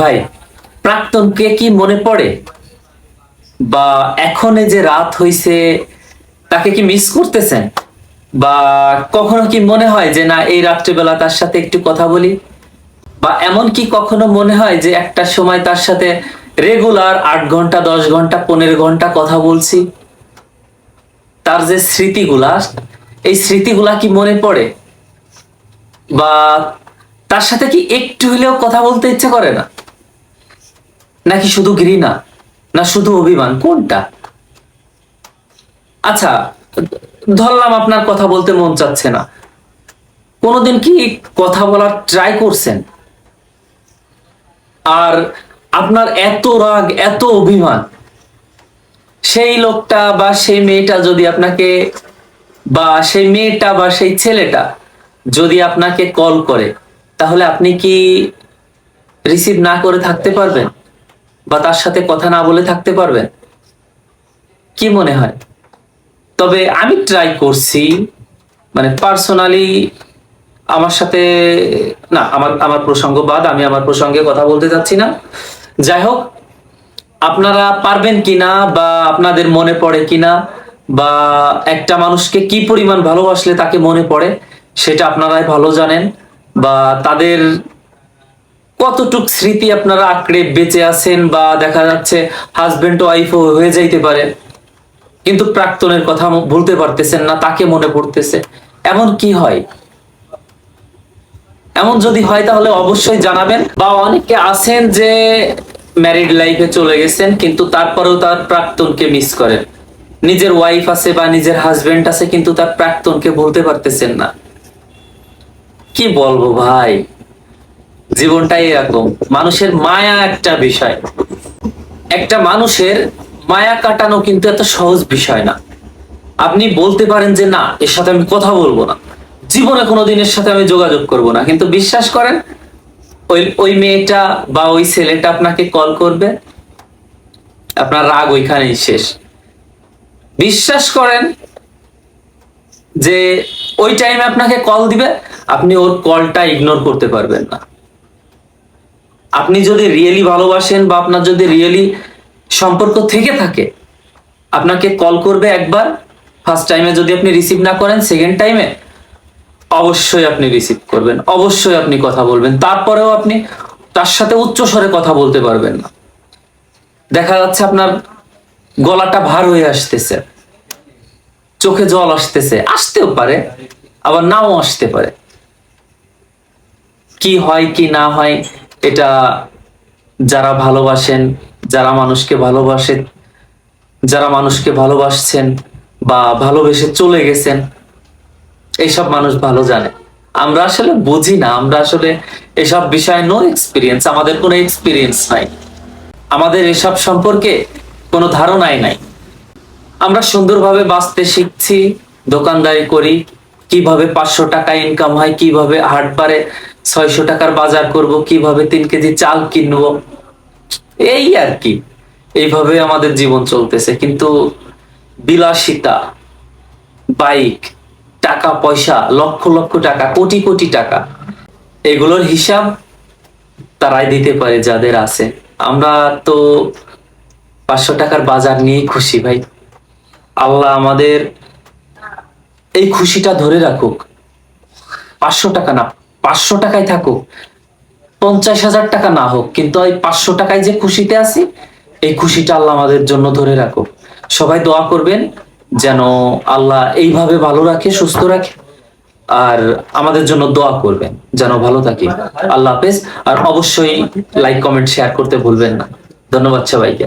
ভাই প্রাক্তনকে কি মনে পড়ে? বা এখন যে রাত হইছে, তাকে কি মিস করতেছেন? বা কখনো কি মনে হয় যে না, এই রাত্রিবেলা তার সাথে একটু কথা বলি? বা এমন কি কখনো মনে হয় যে একটা সময় তার সাথে রেগুলার আট ঘণ্টা, দশ ঘণ্টা, পনেরো ঘণ্টা কথা বলছি? তার যে স্মৃতিগুলা, এই স্মৃতিগুলা কি মনে পড়ে? বা তার সাথে কি একটু হলেও কথা বলতে ইচ্ছে করে না? নাকি শুধু ঘৃণা? না শুধু অভিমান? কোনটা? আচ্ছা ধরলাম আপনার কথা বলতে মন চাচ্ছে না। কোনোদিন কি কথা বলার ট্রাই করছেন? আর আপনার এত রাগ, এত অভিমান, সেই লোকটা বা সেই মেয়েটা যদি আপনাকে, বা সেই মেয়েটা বা সেই ছেলেটা যদি আপনাকে কল করে, তাহলে আপনি কি রিসিভ না করে থাকতে পারবেন? বা তার সাথে কথা না বলে থাকতে পারবেন কি মনে হয়? তবে আমি ট্রাই করছি মানে পার্সোনালি আমার সাথে, না, আমার আমার প্রসঙ্গ বাদ, আমি আমার প্রসঙ্গে কথা বলতে চাচ্ছি না। যাই হোক, আপনারা পারবেন কিনা বা আপনাদের মনে পড়ে কিনা বা একটা মানুষকে কি পরিমাণ ভালোবাসলে তাকে মনে পড়ে, সেটা আপনারাই ভালো জানেন বা তাদের কতটুক স্মৃতি আপনারা আঁকড়ে বেঁচে আছেন বা দেখা যাচ্ছে হাজবেন্ড ওয়াইফও হয়ে যাইতে পারে? কিন্তু প্রাক্তনের কথা ভুলতে পারতেছেন না, তাকে মনে পড়তেছে। এমন কি হয়? এমন যদি হয় তাহলে অবশ্যই জানাবেন। বা অনেকে আছেন যে ম্যারিড লাইফে চলে গেছেন, কিন্তু তারপরেও তার প্রাক্তনকে মিস করেন। নিজের ওয়াইফ আছে বা নিজের হাজবেন্ড আছে, কিন্তু তার প্রাক্তনকে বলতে পারতেছেন না। কি বলব ভাই? জীবনটাই এরকম মানুষের মায়া একটা বিষয়। একটা মানুষের মায়া কাটানো কিন্তু এত সহজ বিষয় না। আপনি বলতে পারেন যে, না, এর সাথে আমি কথা বলব না। জীবনে কোনোদিন এর সাথে আমি যোগাযোগ করব না। কিন্তু বিশ্বাস করেন, ওই ওই মেয়েটা বা ওই ছেলেটা আপনাকে কল করবে। আপনার রাগ ওইখানেই শেষ। বিশ্বাস করেন যে, ওই টাইমে আপনাকে কল দিবে, আপনি ওর কলটা ইগনোর করতে পারবেন না। আপনি যদি রিয়েলি ভালোবাসেন বা আপনার যদি রিয়েলি সম্পর্ক থেকে থাকে, আপনাকে কল করবে একবার। ফার্স্ট টাইমে যদি আপনি রিসিভ না করেন সেকেন্ড টাইমে অবশ্যই আপনি রিসিভ করবেন, অবশ্যই আপনি কথা বলবেন। তারপরেও আপনি তার সাথে উচ্চ স্বরে কথা বলতে পারবেন না। দেখা যাচ্ছে আপনার গলাটা ভার হয়ে আসতেছে, চোখে জল আসতেছে, আসতেও পারে, আবার নাও আসতে পারে। কি হয়, কি না হয় এটা যারা ভালোবাসেন, যারা মানুষকে ভালোবাসে, যারা মানুষকে ভালোবাসছেন বা ভালোবেসে চলে গেছেন এইসব মানুষ ভালো জানে। আমরা আসলে বুঝি না, আমরা আসলে এসব বিষয়ে নো এক্সপিরিয়েন্স আমাদের কোনো এক্সপিরিয়েন্স নাই। আমাদের এসব সম্পর্কে কোনো ধারণাই নাই। আমরা সুন্দরভাবে বাঁচতে শিখছি, দোকানদারি করি, কীভাবে পাঁচশো টাকা ইনকাম হয়, কীভাবে হাট পারে ছয়শো টাকার বাজার করব, কীভাবে তিন কেজি চাল কিনবো? এই আর কি। এইভাবে আমাদের জীবন চলতেছে। কিন্তু বিলাসিতা, বাইক, টাকা, পয়সা, লক্ষ লক্ষ টাকা, কোটি কোটি টাকা, এগুলোর হিসাব তারাই দিতে পারে যাদের আছে। আমরা তো পাঁচশো টাকার বাজার নিয়ে খুশি ভাই। আল্লাহ আমাদের এই খুশিটা ধরে রাখুক। পাঁচশো টাকা না পাঁচশো টাকায় থাকুক, পঞ্চাশ হাজার টাকা না হোক, কিন্তু ওই পাঁচশো টাকায় যে খুশিতে আছি, এই খুশিটা আল্লাহ আমাদের জন্য ধরে রাখুক। সবাই দোয়া করবেন যেন আল্লাহ এইভাবে ভালো রাখে, সুস্থ রাখে, আর আমাদের জন্য দোয়া করবেন যেন ভালো থাকি। আল্লাহ হাফেজ, আর অবশ্যই লাইক কমেন্ট শেয়ার করতে ভুলবেন না। ধন্যবাদ সবাইকে।